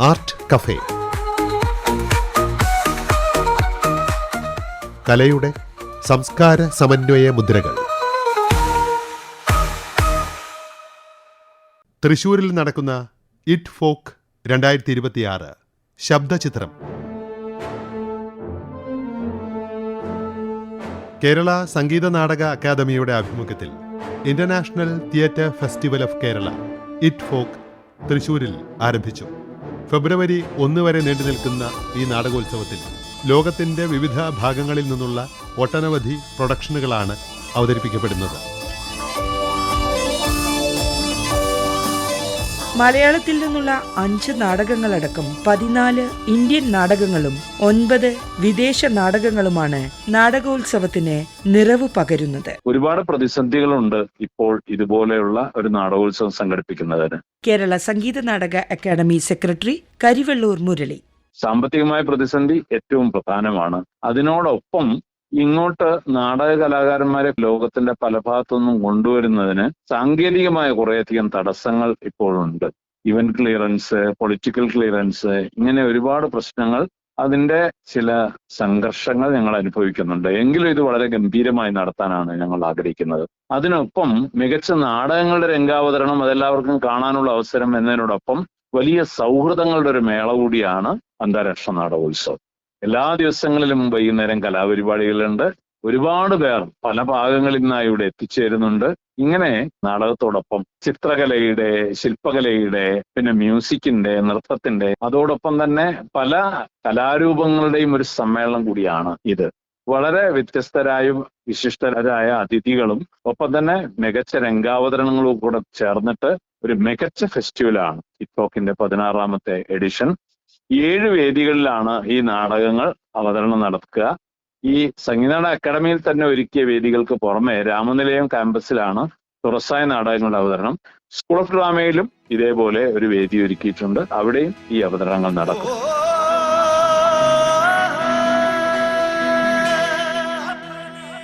Art cafe. കലയുടെ സംസ്കാര സമന്വയ മുദ്രകൾ. തൃശൂരിൽ നടക്കുന്ന ഇറ്റ് ഫോക്ക് രണ്ടായിരത്തി ഇരുപത്തിയാറ് ശബ്ദചിത്രം. കേരള സംഗീത നാടക അക്കാദമിയുടെ ആഭിമുഖ്യത്തിൽ international theatre festival of Kerala ITFoK തൃശൂരിൽ ആരംഭിച്ചു. ഫെബ്രുവരി ഒന്ന് വരെ നീണ്ടു നിൽക്കുന്ന ഈ നാടകോത്സവത്തിൽ ലോകത്തിന്റെ വിവിധ ഭാഗങ്ങളിൽ നിന്നുള്ള ഒട്ടനവധി പ്രൊഡക്ഷനുകളാണ് അവതരിപ്പിക്കപ്പെടുന്നത്. മലയാളത്തിൽ നിന്നുള്ള അഞ്ച് നാടകങ്ങളടക്കം പതിനാല് ഇന്ത്യൻ നാടകങ്ങളും ഒൻപത് വിദേശ നാടകങ്ങളുമാണ് നാടകോത്സവത്തിന് നിറവ് പകരുന്നത്. ഒരുപാട് പ്രതിസന്ധികളുണ്ട് ഇപ്പോൾ ഇതുപോലെയുള്ള ഒരു നാടകോത്സവം സംഘടിപ്പിക്കുന്നതിന്. Kerala Sangeetha Nataka academy secretary Karivellur Murali. സാമ്പത്തികമായ പ്രതിസന്ധി ഏറ്റവും പ്രധാനമാണ്. അതിനോടൊപ്പം ഇങ്ങോട്ട് നാടക കലാകാരന്മാരെ ലോകത്തിന്റെ പല ഭാഗത്തുനിന്നും കൊണ്ടുവരുന്നതിന് സാങ്കേതികമായ കുറേയധികം തടസ്സങ്ങൾ ഇപ്പോഴുണ്ട്. ഇവന്റ് ക്ലിയറൻസ് പൊളിറ്റിക്കൽ ക്ലിയറൻസ് ഇങ്ങനെ ഒരുപാട് പ്രശ്നങ്ങൾ അതിന്റെ ചില സംഘർഷങ്ങൾ ഞങ്ങൾ അനുഭവിക്കുന്നുണ്ട്. എങ്കിലും ഇത് വളരെ ഗംഭീരമായി നടത്താനാണ് ഞങ്ങൾ ആഗ്രഹിക്കുന്നത്. അതിനൊപ്പം മികച്ച നാടകങ്ങളുടെ രംഗാവതരണം അതെല്ലാവർക്കും കാണാനുള്ള അവസരം എന്നതിനോടൊപ്പം വലിയ സൗഹൃദങ്ങളുടെ ഒരു മേള കൂടിയാണ് അന്താരാഷ്ട്ര നാടകോത്സവം. എല്ലാ ദിവസങ്ങളിലും വൈകുന്നേരം കലാപരിപാടികളുണ്ട്. ഒരുപാട് പേർ പല ഭാഗങ്ങളിൽ നിന്നായി ഇവിടെ എത്തിച്ചേരുന്നുണ്ട്. ഇങ്ങനെ നാടകത്തോടൊപ്പം ചിത്രകലയുടെ ശില്പകലയുടെ പിന്നെ മ്യൂസിക്കിന്റെ നൃത്തത്തിന്റെ അതോടൊപ്പം തന്നെ പല കലാരൂപങ്ങളുടെയും ഒരു സമ്മേളനം കൂടിയാണ് ഇത്. വളരെ വ്യത്യസ്തരായും വിശിഷ്ടരായ അതിഥികളും ഒപ്പം തന്നെ മികച്ച രംഗാവതരണങ്ങളും കൂടെ ചേർന്നിട്ട് ഒരു മികച്ച ഫെസ്റ്റിവലാണ് ഇപ്പോക്കിന്റെ പതിനാറാമത്തെ എഡിഷൻ. ഏഴ് വേദികളിലാണ് ഈ നാടകങ്ങൾ അവതരണം നടക്കുക ഈ സംഗീതനാട അക്കാദമിയിൽ തന്നെ ഒരുക്കിയ വേദികൾക്ക് പുറമെ രാമനിലയം ക്യാമ്പസിലാണ് തുറസായ നാടകങ്ങളുടെ അവതരണം. സ്കൂൾ ഓഫ് ഡ്രാമയിലും ഇതേപോലെ ഒരു വേദി ഒരുക്കിയിട്ടുണ്ട്. അവിടെയും ഈ അവതരണങ്ങൾ നടക്കും.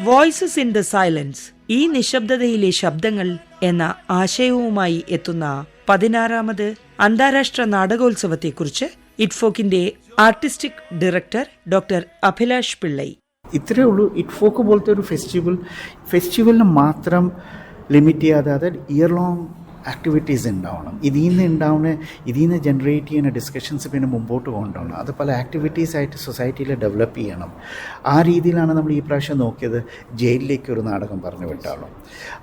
വോയിസസ് ഇൻ ദ സൈലൻസ് ഈ നിശബ്ദതയിലെ ശബ്ദങ്ങൾ എന്ന ആശയവുമായി എത്തുന്ന പതിനാറാമത് അന്താരാഷ്ട്ര നാടകോത്സവത്തെക്കുറിച്ച് ഇറ്റ്ഫോക്കിന്റെ artistic director doctor Abhilash Pillai. ഇത്രയേ ഉള്ളൂ. ഇറ്റ് ഫോക്ക് പോലത്തെ ഒരു ഫെസ്റ്റിവൽ. ഫെസ്റ്റിവലിന് മാത്രം ലിമിറ്റ് ചെയ്യാതെ അത് ഇയർ ലോങ് ആക്ടിവിറ്റീസ് ഉണ്ടാവണം. ഇതിൽ നിന്ന് ഉണ്ടാവുന്ന ഇതിൽ നിന്ന് ജനറേറ്റ് ചെയ്യുന്ന ഡിസ്കഷൻസ് പിന്നെ മുമ്പോട്ട് കൊണ്ടുപോകണം. അത് പല ആക്ടിവിറ്റീസ് ആയിട്ട് സൊസൈറ്റിയിൽ ഡെവലപ്പ് ചെയ്യണം. ആ രീതിയിലാണ് നമ്മൾ ഈ പ്രാവശ്യം നോക്കിയത് ജയിലിലേക്ക് ഒരു നാടകം പറഞ്ഞു വിട്ടാളും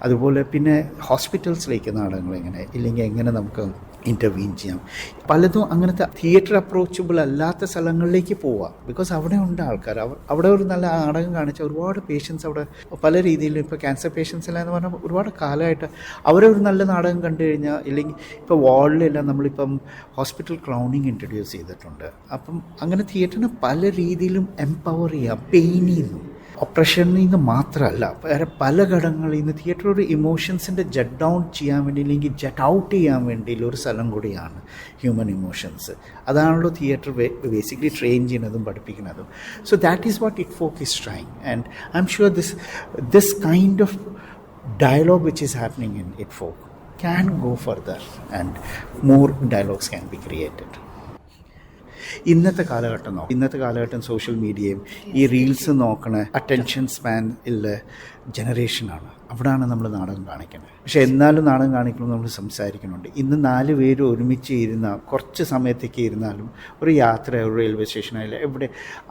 അതുപോലെ പിന്നെ ഹോസ്പിറ്റൽസിലേക്ക് നാടകങ്ങൾ എങ്ങനെ ഇല്ലെങ്കിൽ എങ്ങനെ നമുക്ക് ഇന്റർവ്യൂ ചെയ്യാം. പലതും അങ്ങനത്തെ തിയേറ്റർ അപ്രോച്ചബിൾ അല്ലാത്ത സ്ഥലങ്ങളിലേക്ക് പോവാം. ബിക്കോസ് അവിടെ ഉണ്ട് ആൾക്കാർ. അവ- അവിടെ ഒരു നല്ല നാടകം കാണിച്ച ഒരുപാട് പേഷ്യൻസ് അവിടെ പല രീതിയിലും ഇപ്പോൾ ക്യാൻസർ പേഷ്യൻസ് എല്ലാം എന്ന് പറഞ്ഞാൽ ഒരുപാട് കാലമായിട്ട് അവരെ ഒരു നല്ല നാടകം കണ്ടു കഴിഞ്ഞാൽ ഇല്ലെങ്കിൽ ഇപ്പോൾ വാർഡിലെല്ലാം നമ്മളിപ്പം ഹോസ്പിറ്റൽ ക്രൗണിങ് ഇൻട്രൊഡ്യൂസ് ചെയ്തിട്ടുണ്ട്. അപ്പം അങ്ങനെ തിയേറ്ററിനെ പല രീതിയിലും എംപവർ ചെയ്യാം. പെയിനിൽ നിന്നും ഒപ്രഷനിൽ നിന്ന് മാത്രമല്ല വേറെ പല ഘടകങ്ങളിൽ നിന്ന് തിയേറ്റർ ഒരു ഇമോഷൻസിന്റെ ജഡ് ഡൗൺ ചെയ്യാൻ വേണ്ടി അല്ലെങ്കിൽ ജഡ് ഔട്ട് ചെയ്യാൻ വേണ്ടിയുള്ള ഒരു സ്ഥലം കൂടിയാണ് ഹ്യൂമൻ ഇമോഷൻസ് അതാണല്ലോ തിയേറ്റർ ബേസിക്കലി ട്രെയിൻ ചെയ്യുന്നതും പഠിപ്പിക്കുന്നതും. So that is what ITFoK is trying and I am sure this this kind of dialogue which is happening in it folk can go further and more dialogues can be created. ഇന്നത്തെ കാലഘട്ടം നോക്കാം. ഇന്നത്തെ കാലഘട്ടം social മീഡിയയും ഈ reels നോക്കണ attention span ഉള്ള ജനറേഷനാണ് അവിടെയാണ് നമ്മൾ നാടകം കാണിക്കുന്നത്. പക്ഷെ എന്നാലും നാടകം കാണിക്കുമ്പോൾ നമ്മൾ സംസാരിക്കുന്നുണ്ട്. ഇന്ന് നാല് പേര് ഒരുമിച്ച് ഇരുന്ന കുറച്ച് സമയത്തേക്ക് ഇരുന്നാലും ഒരു യാത്ര ഒരു റെയിൽവേ സ്റ്റേഷനായാലും എവിടെ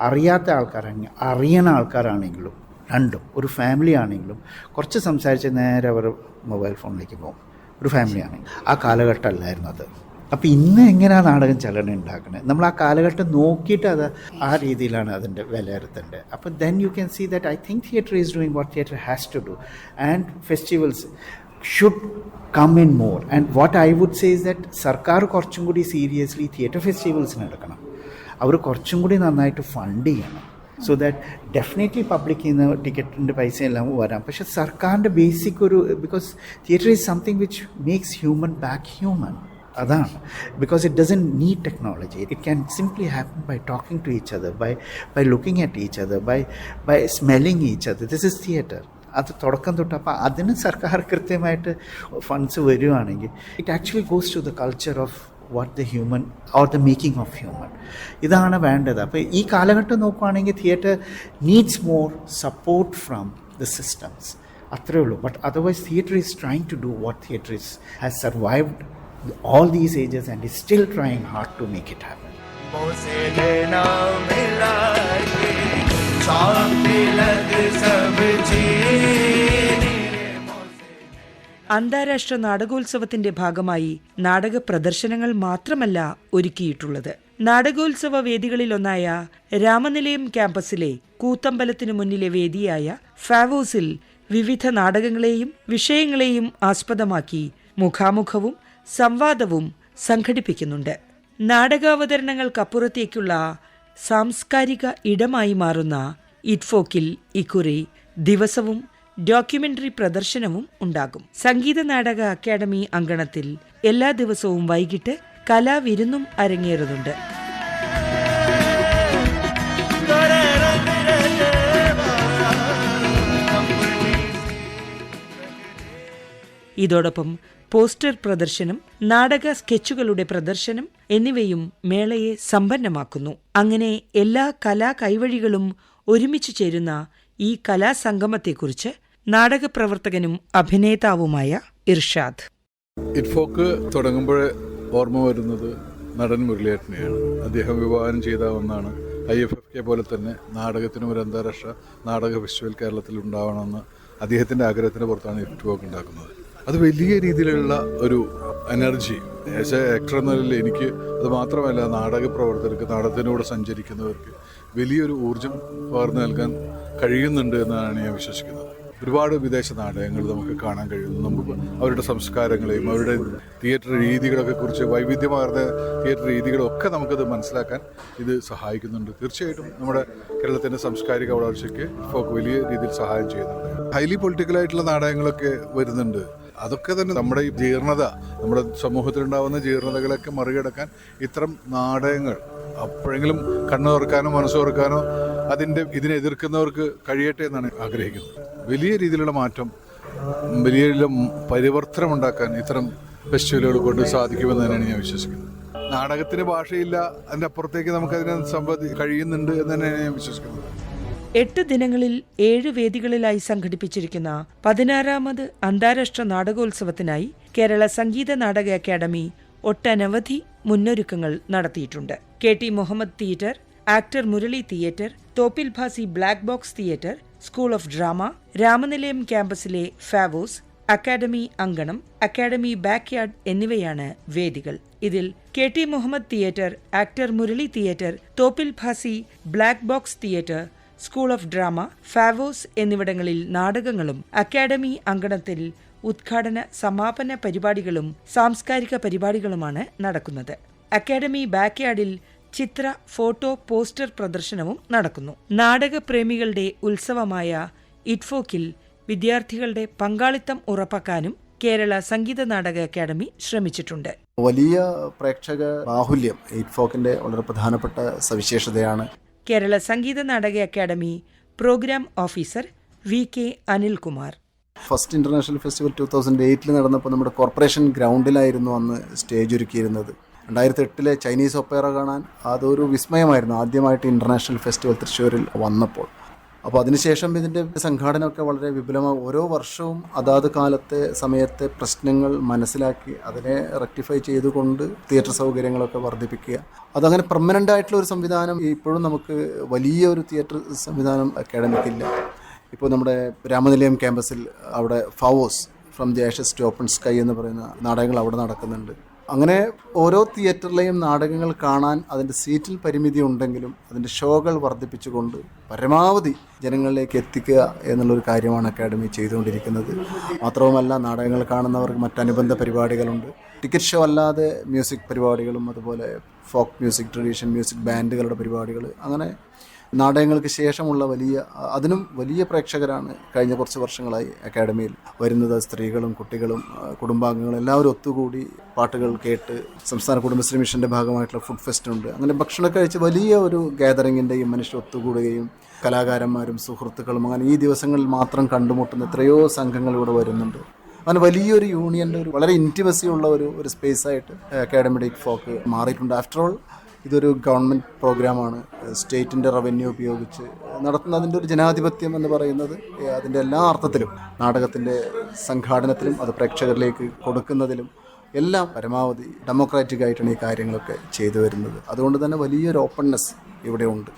അറിയാത്ത ആൾക്കാരാണെങ്കിൽ അറിയണ ആൾക്കാരാണെങ്കിലും രണ്ടും ഒരു ഫാമിലി ആണെങ്കിലും കുറച്ച് സംസാരിച്ച് നേരെ അവർ മൊബൈൽ ഫോണിലേക്ക് പോകും. ഒരു ഫാമിലിയാണ്. ആ കാലഘട്ടമല്ലായിരുന്നു അത്. അപ്പോൾ ഇന്ന് എങ്ങനെയാണ് നാടകം ചലനം ഉണ്ടാക്കുന്നത് നമ്മൾ ആ കാലഘട്ടം നോക്കിയിട്ട് അത് ആ രീതിയിലാണ് അതിന്റെ വിലയിരുത്തേണ്ടത്. അപ്പോൾ then you can see that I think theatre is doing what theatre has to do and festivals should come in more and what I would say is that സർക്കാർ കുറച്ചും കൂടി സീരിയസ്ലി തിയേറ്റർ ഫെസ്റ്റിവൽസിന് എടുക്കണം അവർ കുറച്ചും കൂടി നന്നായിട്ട് ഫണ്ട് ചെയ്യണം. So that definitely പബ്ലിക്കിൽ നിന്ന് ടിക്കറ്റിന്റെ പൈസ എല്ലാം വരാം. പക്ഷെ സർക്കാരിന്റെ ബേസിക് ഒരു because theatre is something which makes human back human അതാണ്. Because it doesn't need technology it can simply happen by talking to each other by by looking at each other by by smelling each other this is theatre അത് തുടക്കം തൊട്ട് അപ്പോൾ അതിന് സർക്കാർ കൃത്യമായിട്ട് funds വരുവാണെങ്കിൽ it actually goes to the culture of what the human or the making of human ഇതാണ് വേണ്ടത് അപ്പോൾ ഈ കാലഘട്ടം നോക്കുകയാണെങ്കിൽ theatre needs more support from the systems അത്രേ ഉള്ളൂ but otherwise theatre is trying to do what theatre is has survived all these ages and is still trying hard to make it happen. Chocolate is a അന്താരാഷ്ട്ര നാടകോത്സവത്തിന്റെ ഭാഗമായി നാടക പ്രദർശനങ്ങൾ മാത്രമല്ല ഒരുക്കിയിട്ടുള്ളത്. നാടകോത്സവ വേദികളിലൊന്നായ രാമനിലയം ക്യാമ്പസിലെ കൂത്തമ്പലത്തിനു മുന്നിലെ വേദിയായ ഫാവോസിൽ വിവിധ നാടകങ്ങളെയും വിഷയങ്ങളെയും ആസ്പദമാക്കി മുഖാമുഖവും സംവാദവും സംഘടിപ്പിക്കുന്നുണ്ട്. നാടകാവതരണങ്ങൾക്കപ്പുറത്തേക്കുള്ള സാംസ്കാരിക ഇടമായി മാറുന്ന ഇറ്റ്ഫോക്കിൽ ഇക്കുറി ദിവസവും ഡോക്യുമെന്ററി പ്രദർശനവും ഉണ്ടാകും. സംഗീത നാടക അക്കാദമി അങ്കണത്തിൽ എല്ലാ ദിവസവും വൈകിട്ട് കലാവിരുന്നും അരങ്ങേറുന്നുണ്ട്. ഇതോടൊപ്പം പോസ്റ്റർ പ്രദർശനം നാടക സ്കെച്ചുകളുടെ പ്രദർശനം എന്നിവയും മേളയെ സമ്പന്നമാക്കുന്നു. അങ്ങനെ എല്ലാ കലാ കൈവഴികളും ഒരുമിച്ച് ചേരുന്ന ഈ കലാസംഗമത്തെക്കുറിച്ച് നാടകപ്രവർത്തകനും അഭിനേതാവുമായ ഇർഷാദ്. ഇറ്റ്ഫോക്ക് തുടങ്ങുമ്പോൾ ഓർമ്മ വരുന്നത് നടൻ മുരളിയേട്ടനെയാണ്. അദ്ദേഹം വിവാഹം ചെയ്ത ഒന്നാണ് ഐ എഫ് എഫ് കെ പോലെ തന്നെ നാടകത്തിനും ഒരു അന്താരാഷ്ട്ര നാടക ഫെസ്റ്റിവൽ കേരളത്തിൽ ഉണ്ടാവണമെന്ന് അദ്ദേഹത്തിന്റെ ആഗ്രഹത്തിന് പുറത്താണ് ഇറ്റ്ഫോക്ക് ഉണ്ടാക്കുന്നത്. അത് വലിയ രീതിയിലുള്ള ഒരു എനർജി. ആക്ടർ എന്ന നിലയിൽ എനിക്ക് അത് മാത്രമല്ല നാടക പ്രവർത്തകർക്ക് നാടകത്തിനൂടെ സഞ്ചരിക്കുന്നവർക്ക് വലിയൊരു ഊർജം പകർന്നു നൽകാൻ കഴിയുന്നുണ്ട് എന്നാണ് ഞാൻ വിശ്വസിക്കുന്നത്. ഒരുപാട് വിദേശ നാടകങ്ങൾ നമുക്ക് കാണാൻ കഴിയുന്നു. നമുക്ക് അവരുടെ സംസ്കാരങ്ങളെയും അവരുടെ തിയേറ്റർ രീതികളൊക്കെ കുറിച്ച് വൈവിധ്യമാർന്ന തിയേറ്റർ രീതികളൊക്കെ നമുക്കത് മനസ്സിലാക്കാൻ ഇത് സഹായിക്കുന്നുണ്ട്. തീർച്ചയായിട്ടും നമ്മുടെ കേരളത്തിന്റെ സാംസ്കാരിക വളർച്ചയ്ക്ക് ഫോക്ക് വലിയ രീതിയിൽ സഹായം ചെയ്യുന്നുണ്ട്. ഹൈലി പൊളിറ്റിക്കലായിട്ടുള്ള നാടകങ്ങളൊക്കെ വരുന്നുണ്ട്. അതൊക്കെ തന്നെ നമ്മുടെ ഈ ജീർണത നമ്മുടെ സമൂഹത്തിലുണ്ടാകുന്ന ജീർണതകളൊക്കെ മറികടക്കാൻ ഇത്തരം നാടകങ്ങൾ അപ്പോഴെങ്കിലും കണ്ണു തുറക്കാനോ മനസ്സ് തുറക്കാനോ അതിന്റെ ഇതിനെ എതിർക്കുന്നവർക്ക് കഴിയട്ടെ എന്നാണ് ആഗ്രഹിക്കുന്നത്. വലിയ രീതിയിലുള്ള മാറ്റം വലിയ പരിവർത്തനം ഉണ്ടാക്കാൻ ഇത്തരം ഫെസ്റ്റിവലുകൾ കൊണ്ട് സാധിക്കുമെന്ന് തന്നെയാണ് ഞാൻ വിശ്വസിക്കുന്നത്. നാടകത്തിന് ഭാഷയില്ല അതിന്റെ അപ്പുറത്തേക്ക് നമുക്കതിനെ സംബന്ധി കഴിയുന്നുണ്ട് എന്ന് തന്നെയാണ് ഞാൻ വിശ്വസിക്കുന്നത്. എട്ട് ദിനങ്ങളിൽ ഏഴ് വേദികളിലായി സംഘടിപ്പിച്ചിരിക്കുന്ന പതിനാറാമത് അന്താരാഷ്ട്ര നാടകോത്സവത്തിനായി കേരള സംഗീത നാടക അക്കാദമി ഒട്ടനവധി മുന്നൊരുക്കങ്ങൾ നടത്തിയിട്ടുണ്ട്. K T Muhammad theatre actor Murali theatre Thoppil Bhasi black box theatre school of drama Ramanilayam ക്യാമ്പസിലെ ഫാവോസ് അക്കാദമി അങ്കണം അക്കാദമി ബാക്ക്യാർഡ് എന്നിവയാണ് വേദികൾ. ഇതിൽ K T Muhammad theatre actor Murali theatre Thoppil Bhasi black box theatre school of drama ഫാവോസ് എന്നിവിടങ്ങളിൽ നാടകങ്ങളും academy അങ്കണത്തിൽ ഉദ്ഘാടന സമാപന പരിപാടികളും സാംസ്കാരിക പരിപാടികളുമാണ് നടക്കുന്നത്. അക്കാദമി ബാക്ക്യാർഡിൽ ചിത്ര ഫോട്ടോ പോസ്റ്റർ പ്രദർശനവും നടക്കുന്നു. നാടകപ്രേമികളുടെ ഉത്സവമായ ഇറ്റ്ഫോക്കിൽ വിദ്യാർത്ഥികളുടെ പങ്കാളിത്തം ഉറപ്പാക്കാനും കേരള സംഗീത നാടക അക്കാദമി ശ്രമിച്ചിട്ടുണ്ട്. വലിയ പ്രേക്ഷക ബാഹുല്യം ഇറ്റ്ഫോക്കിന്റെ വളരെ പ്രധാനപ്പെട്ട സവിശേഷതയാണ്. Kerala Sangeetha Nataka academy program officer V K Anilkumar. First international festival two thousand എയ്റ്റിൽ നടന്നപ്പോൾ നമ്മുടെ കോർപ്പറേഷൻ ഗ്രൗണ്ടിലായിരുന്നു അന്ന് സ്റ്റേജ് ഒരുക്കിയിരുന്നത്. രണ്ടായിരത്തി എട്ടിലെ ചൈനീസ് ഒപ്പേറ കാണാൻ അതൊരു വിസ്മയമായിരുന്നു ആദ്യമായിട്ട് ഇന്റർനാഷണൽ ഫെസ്റ്റിവൽ തൃശ്ശൂരിൽ വന്നപ്പോൾ. അപ്പോൾ അതിനുശേഷം ഇതിന്റെ സംഘാടനമൊക്കെ വളരെ വിപുലമായി ഓരോ വർഷവും അതാത് കാലത്തെ സമയത്തെ പ്രശ്നങ്ങൾ മനസ്സിലാക്കി അതിനെ റെക്ടിഫൈ ചെയ്തുകൊണ്ട് തിയേറ്റർ സൗകര്യങ്ങളൊക്കെ വർദ്ധിപ്പിക്കുക. അതങ്ങനെ പെർമനന്റ് ആയിട്ടുള്ള ഒരു സംവിധാനം ഇപ്പോഴും നമുക്ക് വലിയ ഒരു തിയേറ്റർ സംവിധാനം അക്കാഡമിക്കില്ല. ഇപ്പോൾ നമ്മുടെ രാമനിലയം ക്യാമ്പസിൽ അവിടെ ഫവോസ് from the ashes to open sky എന്ന് പറയുന്ന നാടകങ്ങൾ അവിടെ നടക്കുന്നുണ്ട്. അങ്ങനെ ഓരോ തിയേറ്ററിലെയും നാടകങ്ങൾ കാണാൻ അതിന്റെ സീറ്റിൽ പരിമിതി ഉണ്ടെങ്കിലും അതിന്റെ ഷോകൾ വർദ്ധിപ്പിച്ചുകൊണ്ട് പരമാവധി ജനങ്ങളിലേക്ക് എത്തിക്കുക എന്നുള്ളൊരു കാര്യമാണ് അക്കാഡമി ചെയ്തുകൊണ്ടിരിക്കുന്നത്. മാത്രവുമല്ല നാടകങ്ങൾ കാണുന്നവർക്ക് മറ്റനുബന്ധ പരിപാടികളുണ്ട്. ടിക്കറ്റ് ഷോ അല്ലാതെ മ്യൂസിക് പരിപാടികളും അതുപോലെ ഫോക്ക് മ്യൂസിക് ട്രഡീഷൻ മ്യൂസിക് ബാൻഡുകളുടെ പരിപാടികൾ അങ്ങനെ നാടകങ്ങൾക്ക് ശേഷമുള്ള വലിയ അതിനും വലിയ പ്രേക്ഷകരാണ് കഴിഞ്ഞ കുറച്ച് വർഷങ്ങളായി അക്കാഡമിയിൽ വരുന്നത്. സ്ത്രീകളും കുട്ടികളും കുടുംബാംഗങ്ങളും എല്ലാവരും ഒത്തുകൂടി പാട്ടുകൾ കേട്ട് സംസ്ഥാന കുടുംബശ്രീ മിഷന്റെ ഭാഗമായിട്ടുള്ള ഫുഡ് ഫെസ്റ്റ് ഉണ്ട്. അങ്ങനെ ഭക്ഷണം കഴിച്ച് വലിയ ഒരു ഗാദറിങ്ങിന്റെയും മനുഷ്യർ ഒത്തുകൂടുകയും കലാകാരന്മാരും സുഹൃത്തുക്കളും അങ്ങനെ ഈ ദിവസങ്ങളിൽ മാത്രം കണ്ടുമുട്ടുന്ന എത്രയോ സംഘങ്ങൾ ഇവിടെ വരുന്നുണ്ട്. അങ്ങനെ വലിയൊരു യൂണിയന്റെ ഒരു വളരെ ഇന്റിമസി ഉള്ള ഒരു ഒരു സ്പേസ് ആയിട്ട് അക്കാഡമിക് ഫോക്ക് മാറിയിട്ടുണ്ട്. ആഫ്റ്റർ ഓൾ ഇതൊരു ഗവൺമെന്റ് പ്രോഗ്രാമാണ് സ്റ്റേറ്റിന്റെ റവന്യൂ ഉപയോഗിച്ച് നടത്തുന്നതിന്റെ ഒരു ജനാധിപത്യം എന്ന് പറയുന്നത് അതിന്റെ എല്ലാ അർത്ഥത്തിലും നാടകത്തിന്റെ സംഘാടനത്തിലും അത് പ്രേക്ഷകരിലേക്ക് കൊടുക്കുന്നതിലും എല്ലാം പരമാവധി ഡെമോക്രാറ്റിക് ആയിട്ടാണ് ഈ കാര്യങ്ങളൊക്കെ ചെയ്തു വരുന്നത്. അതുകൊണ്ട് തന്നെ വലിയൊരു ഓപ്പൺനെസ് ഇവിടെ ഉണ്ട്.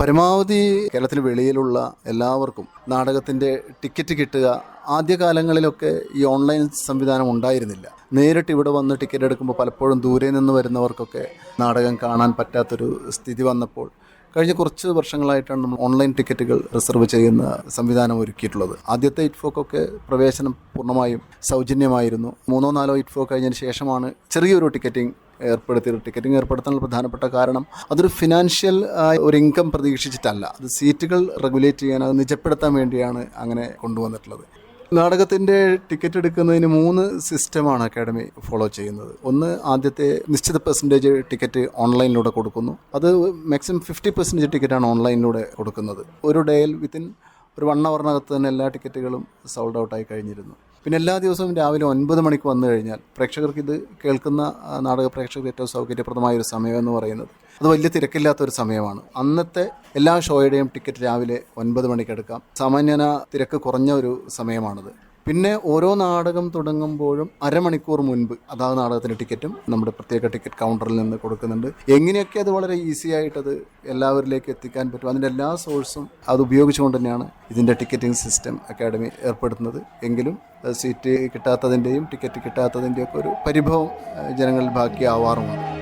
പരമാവധി കേരളത്തിന് വെളിയിലുള്ള എല്ലാവർക്കും നാടകത്തിന്റെ ടിക്കറ്റ് കിട്ടുക. ആദ്യകാലങ്ങളിലൊക്കെ ഈ ഓൺലൈൻ സംവിധാനം ഉണ്ടായിരുന്നില്ല. നേരിട്ട് ഇവിടെ വന്ന് ടിക്കറ്റ് എടുക്കുമ്പോൾ പലപ്പോഴും ദൂരെ നിന്ന് വരുന്നവർക്കൊക്കെ നാടകം കാണാൻ പറ്റാത്തൊരു സ്ഥിതി വന്നപ്പോൾ കഴിഞ്ഞ കുറച്ച് വർഷങ്ങളായിട്ടാണ് നമ്മൾ ഓൺലൈൻ ടിക്കറ്റുകൾ റിസർവ് ചെയ്യുന്ന സംവിധാനം ഒരുക്കിയിട്ടുള്ളത്. ആദ്യത്തെ ഇറ്റ്ഫോക്കൊക്കെ പ്രവേശനം പൂർണമായും സൗജന്യമായിരുന്നു. മൂന്നോ നാലോ ഇറ്റ്ഫോ കഴിഞ്ഞതിന് ശേഷമാണ് ചെറിയൊരു ടിക്കറ്റിംഗ് ഏർപ്പെടുത്തിയത്. ടിക്കറ്റിംഗ് ഏർപ്പെടുത്താനുള്ള പ്രധാനപ്പെട്ട കാരണം അതൊരു ഫിനാൻഷ്യൽ ഒരു ഇൻകം പ്രതീക്ഷിച്ചിട്ടല്ല. അത് സീറ്റുകൾ റെഗുലേറ്റ് ചെയ്യാൻ അത് നിജപ്പെടുത്താൻ വേണ്ടിയാണ് അങ്ങനെ കൊണ്ടുവന്നിട്ടുള്ളത്. നാടകത്തിന്റെ ടിക്കറ്റ് എടുക്കുന്നതിന് മൂന്ന് സിസ്റ്റമാണ് അക്കാഡമി ഫോളോ ചെയ്യുന്നത്. ഒന്ന് ആദ്യത്തെ നിശ്ചിത പെർസെന്റേജ് ടിക്കറ്റ് ഓൺലൈനിലൂടെ കൊടുക്കുന്നു. അത് മാക്സിമം ഫിഫ്റ്റി പെർസെന്റേജ് ടിക്കറ്റാണ് ഓൺലൈനിലൂടെ കൊടുക്കുന്നത്. ഒരു ഡേയിൽ വിത്തിൻ ഒരു വൺ അവറിനകത്ത് തന്നെ എല്ലാ ടിക്കറ്റുകളും സോൾഡ് ഔട്ടായി കഴിഞ്ഞിരുന്നു. പിന്നെ എല്ലാ ദിവസവും രാവിലെ ഒൻപത് മണിക്ക് വന്നു കഴിഞ്ഞാൽ പ്രേക്ഷകർക്ക് ഇത് കേൾക്കുന്ന നാടക പ്രേക്ഷകർക്ക് ഏറ്റവും സൗകര്യപ്രദമായ ഒരു സമയമെന്ന് പറയുന്നത്. അത് വലിയ തിരക്കില്ലാത്ത ഒരു സമയമാണ്. അന്നത്തെ എല്ലാ ഷോയുടെയും ടിക്കറ്റ് രാവിലെ ഒൻപത് മണിക്ക് എടുക്കാം. സാമാന്യന തിരക്ക് കുറഞ്ഞ ഒരു സമയമാണത്. പിന്നെ ഓരോ നാടകം തുടങ്ങുമ്പോഴും അരമണിക്കൂർ മുൻപ് അതാത് നാടകത്തിന്റെ ടിക്കറ്റും നമ്മുടെ പ്രത്യേക ടിക്കറ്റ് കൗണ്ടറിൽ നിന്ന് കൊടുക്കുന്നുണ്ട്. എങ്ങനെയൊക്കെ അത് വളരെ ഈസി അത് എല്ലാവരിലേക്ക് എത്തിക്കാൻ പറ്റും? അതിന്റെ എല്ലാ സോഴ്സും അത് ഉപയോഗിച്ചുകൊണ്ട് തന്നെയാണ് ഇതിന്റെ ടിക്കറ്റിംഗ് സിസ്റ്റം അക്കാഡമി ഏർപ്പെടുത്തുന്നത്. എങ്കിലും സീറ്റ് കിട്ടാത്തതിന്റെയും ടിക്കറ്റ് കിട്ടാത്തതിന്റെയൊക്കെ ഒരു പരിഭവം ജനങ്ങളിൽ ബാക്കിയാവാറുമുണ്ട്.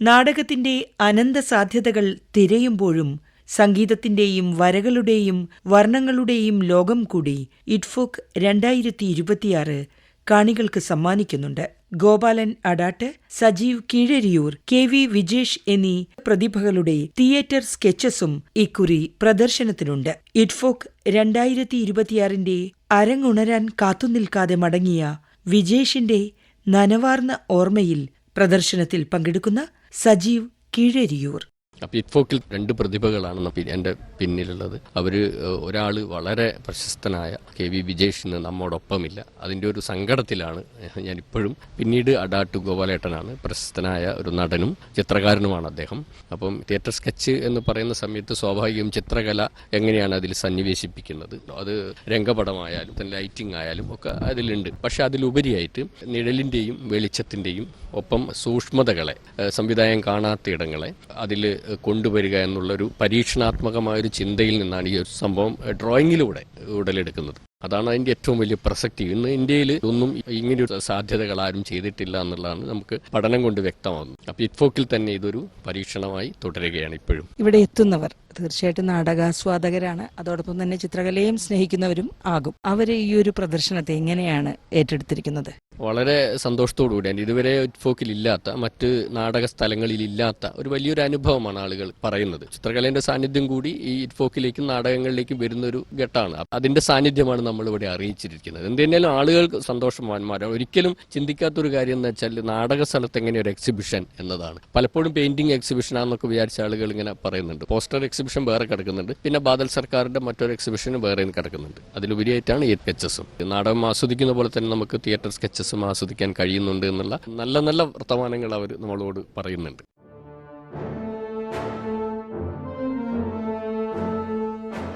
നാടകത്തിന്റെ അനന്ത സാധ്യതകൾ തിരയുമ്പോഴും സംഗീതത്തിന്റെയും വരകളുടെയും വർണങ്ങളുടെയും ലോകം കൂടി ഇറ്റ്ഫോക്ക് രണ്ടായിരത്തി ഇരുപത്തിയാറ് കാണികൾക്ക് സമ്മാനിക്കുന്നുണ്ട്. ഗോപാലൻ അഡാട്ട് സജീവ് കീഴരിയൂർ കെ വി വിജേഷ് എന്നീ പ്രതിഭകളുടെ തിയേറ്റർ സ്കെച്ചസും ഇക്കുറി പ്രദർശനത്തിനുണ്ട്. ഇറ്റ്ഫോക്ക് രണ്ടായിരത്തി ഇരുപത്തിയാറിന്റെ അരങ്ങുണരാൻ കാത്തുനിൽക്കാതെ മടങ്ങിയ വിജേഷിന്റെ നനവാർന്ന ഓർമ്മയിൽ പ്രദർശനത്തിൽ പങ്കെടുക്കുന്ന സജീവ് കീഴരിയൂർ അപ്പോൾ ഇറ്റ്ഫോക്കിൽ രണ്ട് പ്രതിഭകളാണ് എന്റെ പിന്നിലുള്ളത്. അവർ ഒരാൾ വളരെ പ്രശസ്തനായ കെ വി വിജേഷിന് നമ്മോടൊപ്പമില്ല. അതിന്റെ ഒരു സങ്കടത്തിലാണ് ഞാൻ ഇപ്പോഴും പിന്നീട് അഡാട്ട് ഗോപാലേട്ടനാണ് പ്രശസ്തനായ ഒരു നടനും ചിത്രകാരനുമാണ് അദ്ദേഹം. അപ്പം തിയേറ്റർ സ്കെച്ച് എന്ന് പറയുന്ന സമയത്ത് സ്വാഭാവികം ചിത്രകല എങ്ങനെയാണ് അതിൽ സന്നിവേശിപ്പിക്കുന്നത്? അത് രംഗപടമായാലും ലൈറ്റിംഗ് ആയാലും ഒക്കെ അതിലുണ്ട്. പക്ഷെ അതിലുപരിയായിട്ട് നിഴലിന്റെയും വെളിച്ചത്തിന്റെയും ഒപ്പം സൂക്ഷ്മതകളെ ഏഹ് സംവിധായം കാണാത്ത ഇടങ്ങളെ അതിൽ കൊണ്ടുവരിക എന്നുള്ളൊരു പരീക്ഷണാത്മകമായൊരു ചിന്തയിൽ നിന്നാണ് ഈ ഒരു സംഭവം ഡ്രോയിങ്ങിലൂടെ ഉടലെടുക്കുന്നത്. അതാണ് അതിന്റെ ഏറ്റവും വലിയ പ്രസക്തി. ഇന്ന് ഇന്ത്യയിൽ ഒന്നും ഇങ്ങനെയൊരു സാധ്യതകൾ ആരും ചെയ്തിട്ടില്ല എന്നുള്ളതാണ് നമുക്ക് പഠനം കൊണ്ട് വ്യക്തമാകുന്നത്. അപ്പോൾ ഇറ്റ്ഫോക്കിൽ തന്നെ ഇതൊരു പരീക്ഷണമായി തുടരുകയാണ് ഇപ്പോഴും. ഇവിടെ എത്തുന്നവർ തീർച്ചയായിട്ടും നാടകാസ്വാദകരാണ്. അതോടൊപ്പം തന്നെ ചിത്രകലയും സ്നേഹിക്കുന്നവരും ആകും. അവരെ ഈ ഒരു പ്രദർശനത്തെ എങ്ങനെയാണ് ഏറ്റെടുത്തിരിക്കുന്നത്? വളരെ സന്തോഷത്തോടു കൂടിയാണ് ഇതുവരെ ഇറ്റ്ഫോക്കിൽ ഇല്ലാത്ത മറ്റ് നാടക സ്ഥലങ്ങളിൽ ഇല്ലാത്ത ഒരു വലിയൊരു അനുഭവമാണ് ആളുകൾ പറയുന്നത്. ചിത്രകലേന്റെ സാന്നിധ്യം കൂടി ഈ ഇറ്റ്ഫോക്കിലേക്കും നാടകങ്ങളിലേക്കും വരുന്ന ഒരു ഘട്ടമാണ്. അതിന്റെ സാന്നിധ്യമാണ് നമ്മൾ ഇവിടെ അറിയിച്ചിരിക്കുന്നത് എന്തുതന്നെയാലും ആളുകൾക്ക് സന്തോഷവാന്മാരാണ്. ഒരിക്കലും ചിന്തിക്കാത്തൊരു കാര്യം എന്ന് വെച്ചാൽ നാടക സ്ഥലത്ത് എങ്ങനെ ഒരു എക്സിബിഷൻ എന്നതാണ്. പലപ്പോഴും പെയിന്റിംഗ് എക്സിബിഷൻ ആണെന്നൊക്കെ വിചാരിച്ച ആളുകൾ ഇങ്ങനെ പറയുന്നുണ്ട്. പോസ്റ്റർ എക്സിബിഷൻ വേറെ കിടക്കുന്നുണ്ട്. പിന്നെ ബാദൽ സർക്കാരിന്റെ മറ്റൊരു എക്സിബിഷനും വേറെ കിടക്കുന്നുണ്ട്. അതിലുപരിയായിട്ടാണ് ഈ സ്കെച്ചസും നാടകം ആസ്വദിക്കുന്ന പോലെ തന്നെ നമുക്ക് തിയേറ്റർ സ്കെച്ചസും ആസ്വദിക്കാൻ കഴിയുന്നുണ്ട് എന്നുള്ള നല്ല നല്ല വർത്തമാനങ്ങൾ അവർ നമ്മളോട് പറയുന്നുണ്ട്.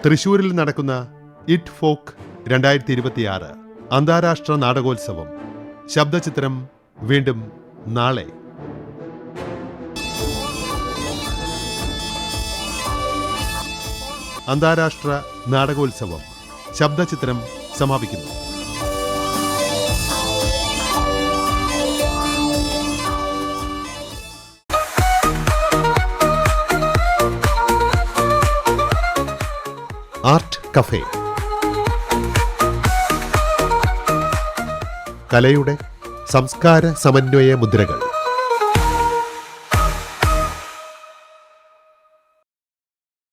തൃശൂരിൽ നടക്കുന്ന ഇറ്റ് ഫോക്ക് രണ്ടായിരത്തി ഇരുപത്തിയാറ് അന്താരാഷ്ട്ര നാടകോത്സവം. ശബ്ദചിത്രം വീണ്ടും നാളെ. അന്താരാഷ്ട്ര നാടകോത്സവം ശബ്ദചിത്രം സമാപിക്കുന്നു. Art cafe. കലയുടെ സംസ്കാര സമന്വയ മുദ്രകൾ.